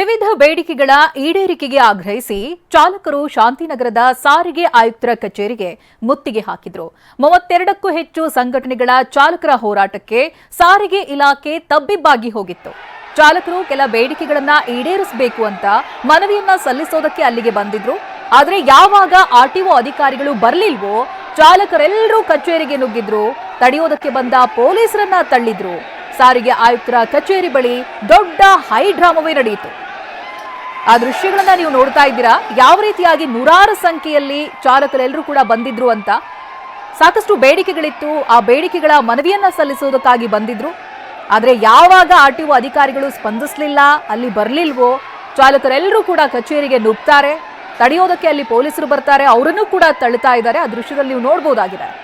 ವಿವಿಧ ಬೇಡಿಕೆಗಳ ಈಡೇರಿಕೆಗೆ ಆಗ್ರಹಿಸಿ ಚಾಲಕರು ಶಾಂತಿನಗರದ ಸಾರಿಗೆ ಆಯುಕ್ತರ ಕಚೇರಿಗೆ ಮುತ್ತಿಗೆ ಹಾಕಿದ್ರು. ಮೂವತ್ತೆರಡಕ್ಕೂ ಹೆಚ್ಚು ಸಂಘಟನೆಗಳ ಚಾಲಕರ ಹೋರಾಟಕ್ಕೆ ಸಾರಿಗೆ ಇಲಾಖೆ ತಬ್ಬಿಬ್ಬಾಗಿ ಹೋಗಿತ್ತು. ಚಾಲಕರು ಕೆಲ ಬೇಡಿಕೆಗಳನ್ನ ಈಡೇರಿಸಬೇಕು ಅಂತ ಮನವಿಯನ್ನ ಸಲ್ಲಿಸೋದಕ್ಕೆ ಅಲ್ಲಿಗೆ ಬಂದಿದ್ರು. ಆದರೆ ಯಾವಾಗ ಆರ್ಟಿಒ ಅಧಿಕಾರಿಗಳು ಬರಲಿಲ್ವೋ ಚಾಲಕರೆಲ್ಲರೂ ಕಚೇರಿಗೆ ನುಗ್ಗಿದ್ರು. ತಡೆಯೋದಕ್ಕೆ ಬಂದ ಪೊಲೀಸರನ್ನ ತಳ್ಳಿದ್ರು. ಸಾರಿಗೆ ಆಯುಕ್ತರ ಕಚೇರಿ ಬಳಿ ದೊಡ್ಡ ಹೈ ಡ್ರಾಮವೇ ನಡೆಯಿತು. ಆ ದೃಶ್ಯಗಳನ್ನ ನೀವು ನೋಡ್ತಾ ಇದ್ದೀರಾ? ಯಾವ ರೀತಿಯಾಗಿ ನೂರಾರು ಸಂಖ್ಯೆಯಲ್ಲಿ ಚಾಲಕರೆಲ್ಲರೂ ಕೂಡ ಬಂದಿದ್ರು ಅಂತ? ಸಾಕಷ್ಟು ಬೇಡಿಕೆಗಳಿತ್ತು. ಆ ಬೇಡಿಕೆಗಳ ಮನವಿಯನ್ನ ಸಲ್ಲಿಸುವುದಕ್ಕಾಗಿ ಬಂದಿದ್ರು. ಆದರೆ ಯಾವಾಗ ಆರ್ ಟಿ ಅಧಿಕಾರಿಗಳು ಸ್ಪಂದಿಸಲಿಲ್ಲ, ಅಲ್ಲಿ ಬರಲಿಲ್ವೋ, ಚಾಲಕರೆಲ್ಲರೂ ಕೂಡ ಕಚೇರಿಗೆ ನುಗ್ತಾರೆ. ತಡೆಯೋದಕ್ಕೆ ಅಲ್ಲಿ ಪೊಲೀಸರು ಬರ್ತಾರೆ, ಅವರನ್ನು ಕೂಡ ತಳ್ಳುತ್ತಾ ಇದ್ದಾರೆ. ಆ ದೃಶ್ಯದಲ್ಲಿ ನೀವು ನೋಡಬಹುದಾಗಿದೆ